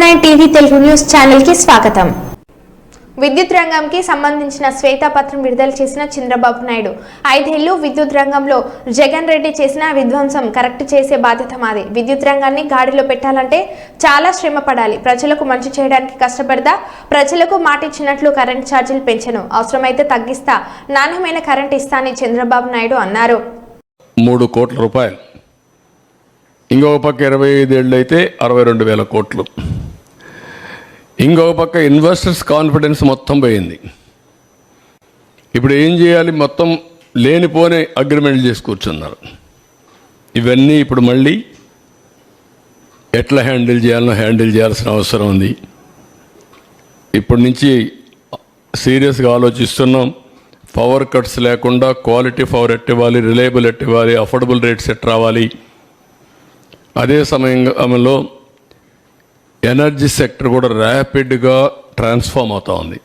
Nine TV Telugu news స్వాగతం. విద్యుత్ రంగంకి సంబంధించిన శ్వేతపత్రం విడుదల చేసిన చంద్రబాబు నాయుడు. ఐదేళ్ళు విద్యుత్ రంగంలో జగన్ రెడ్డి చేసిన విధ్వంసం కరెక్ట్ చేసే బాధ్యత మాది. విద్యుత్ రంగాన్ని గాడిలో పెట్టాలంటే చాలా శ్రమ పడాలి. ప్రజలకు మంచి చేయడానికి కష్టపడదా ప్రజలకు మాటిచ్చినట్లు కరెంట్ ఛార్జీలు పెంచను. అవసరమైతే తగ్గిస్తా నాణ్యమైన కరెంట్ ఇస్తా చంద్రబాబు నాయుడు అన్నారు. మూడు కోట్ల రూపాయలు. ఇంకొక పక్క ఇరవై ఐదేళ్ళు అయితే అరవై రెండు వేల కోట్లు. ఇంకొక పక్క ఇన్వెస్టర్స్ కాన్ఫిడెన్స్ మొత్తం పోయింది. ఇప్పుడు ఏం చేయాలి? మొత్తం లేనిపోని అగ్రిమెంట్ చేసి కూర్చున్నారు. ఇవన్నీ ఇప్పుడు మళ్ళీ ఎట్లా హ్యాండిల్ చేయాలనో హ్యాండిల్ చేయాల్సిన అవసరం ఉంది. ఇప్పటి నుంచి సీరియస్గా ఆలోచిస్తున్నాం. పవర్ కట్స్ లేకుండా క్వాలిటీ పవర్ ఎట్ ఇవ్వాలి రిలయబుల్ ఎట్ ఇవ్వాలి అఫోర్డబుల్ రేట్స్ ఎట్ రావాలి. అదే సమయంలో ఎనర్జీ సెక్టర్ కూడా ర్యాపిడ్గా ట్రాన్స్ఫామ్ అవుతూ ఉంది.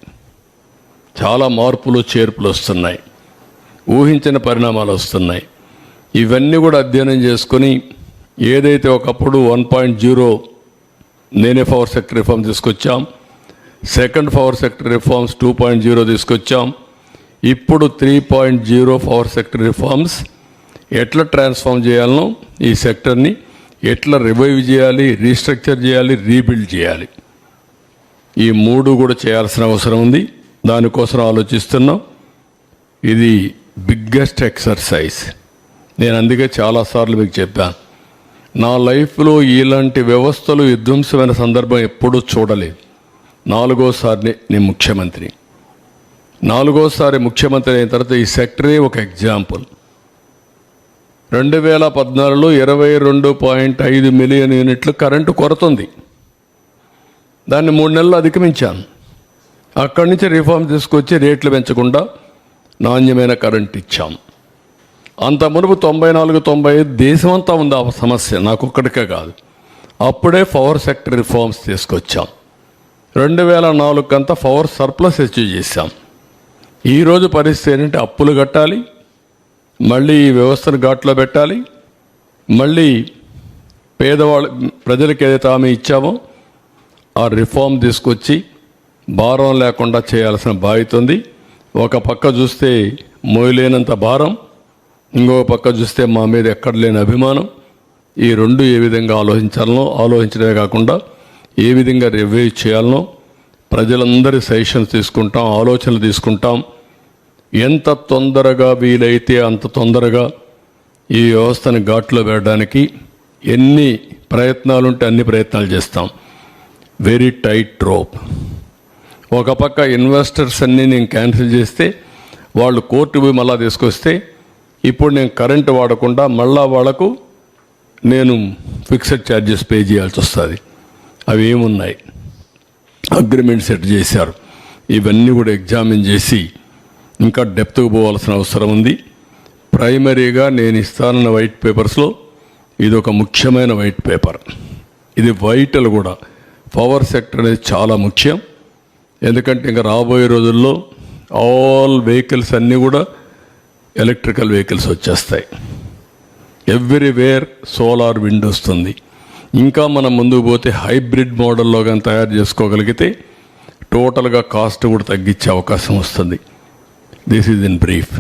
చాలా మార్పులు చేర్పులు వస్తున్నాయి. ఊహించిన పరిణామాలు వస్తున్నాయి. ఇవన్నీ కూడా అధ్యయనం చేసుకొని ఏదైతే ఒకప్పుడు వన్ పాయింట్ జీరో నేనే పవర్ సెక్టర్ రిఫార్మ్ తీసుకొచ్చాం second power sector reforms two point zero తీసుకొచ్చాం ఇప్పుడు three point zero power sector reforms ఎట్లా ట్రాన్స్ఫార్మ్ చేయాలనో ఈ సెక్టర్ని ఎట్లా రివైవ్ చేయాలి రీస్ట్రక్చర్ చేయాలి రీబిల్డ్ చేయాలి. ఈ మూడు కూడా చేయాల్సిన అవసరం ఉంది. దానికోసం ఆలోచిస్తున్నాం. ఇది బిగ్గెస్ట్ ఎక్సర్సైజ్ నేను అందుకే చాలాసార్లు మీకు చెప్పాను నా లైఫ్లో ఇలాంటి వ్యవస్థలు విధ్వంసమైన సందర్భం ఎప్పుడూ చూడలేదు. నాలుగోసారి నేను ముఖ్యమంత్రి నాలుగోసారి ముఖ్యమంత్రి అయిన తర్వాత ఈ సెక్టరే ఒక ఎగ్జాంపుల్. రెండు వేల పద్నాలుగులో ఇరవై రెండు పాయింట్ ఐదు మిలియన్ యూనిట్లు కరెంటు కొరత ఉంది దాన్ని మూడు నెలలు అధిగమించాను. అక్కడి నుంచి రిఫార్మ్ తీసుకొచ్చి రేట్లు పెంచకుండా నాణ్యమైన కరెంట్ ఇచ్చాం. అంత మునుపు తొంభై నాలుగు తొంభై ఐదు దేశమంతా ఉంది ఆ సమస్య. నాకు ఒక్కడికే కాదు. అప్పుడే పవర్ సెక్టర్ రిఫార్మ్స్ తీసుకొచ్చాం. రెండు వేల నాలుగు కంతా పవర్ సర్ప్లస్ అచీవ్ చేశాం. ఈరోజు పరిస్థితి ఏంటంటే అప్పులు కట్టాలి మళ్ళీ ఈ వ్యవస్థను ఘాట్లో పెట్టాలి మళ్ళీ పేదవాళ్ళ ప్రజలకు ఏదైతే ఆమె ఇచ్చామో ఆ రిఫార్మ్ తీసుకొచ్చి భారం లేకుండా చేయాల్సిన బాధ్యత ఉంది. ఒక పక్క చూస్తే మోయలేనంత భారం ఇంకొక పక్క చూస్తే మా మీద ఎక్కడ లేని అభిమానం. ఈ రెండు ఏ విధంగా ఆలోచించాలనో ఆలోచించడమే కాకుండా ఏ విధంగా రివ్యూ చేయాలనో ప్రజలందరి సజెషన్స్ తీసుకుంటాం ఆలోచనలు తీసుకుంటాం. ఎంత తొందరగా వీలైతే అంత తొందరగా ఈ వ్యవస్థను ఘాట్లో పెట్టడానికి ఎన్ని ప్రయత్నాలు ఉంటే అన్ని ప్రయత్నాలు చేస్తాం. వెరీ టైట్ రోప్ ఒక పక్క ఇన్వెస్టర్స్ అన్నీ నేను క్యాన్సిల్ చేస్తే వాళ్ళు కోర్టు పోయి మళ్ళా తీసుకొస్తే ఇప్పుడు నేను కరెంటు వాడకుండా మళ్ళా వాళ్ళకు నేను ఫిక్స్డ్ ఛార్జెస్ పే చేయాల్సి వస్తుంది. అవి ఏమున్నాయి? అగ్రిమెంట్ సెట్ చేశారు. ఇవన్నీ కూడా ఎగ్జామిన్ చేసి ఇంకా డెప్త్కి పోవాల్సిన అవసరం ఉంది. ప్రైమరీగా నేను ఇస్తానన్న వైట్ పేపర్స్లో ఇది ఒక ముఖ్యమైన వైట్ పేపర్. ఇది వైటల్ కూడా. పవర్ సెక్టర్ అనేది చాలా ముఖ్యం. ఎందుకంటే ఇంకా రాబోయే రోజుల్లో ఆల్ వెహికల్స్ అన్నీ కూడా ఎలక్ట్రికల్ వెహికల్స్ వచ్చేస్తాయి. ఎవ్రీవేర్ సోలార్ విండ్ వస్తుంది. ఇంకా మనం ముందుకు పోతే హైబ్రిడ్ మోడల్లో కానీ తయారు చేసుకోగలిగితే టోటల్గా కాస్ట్ కూడా తగ్గించే అవకాశం వస్తుంది. This is in brief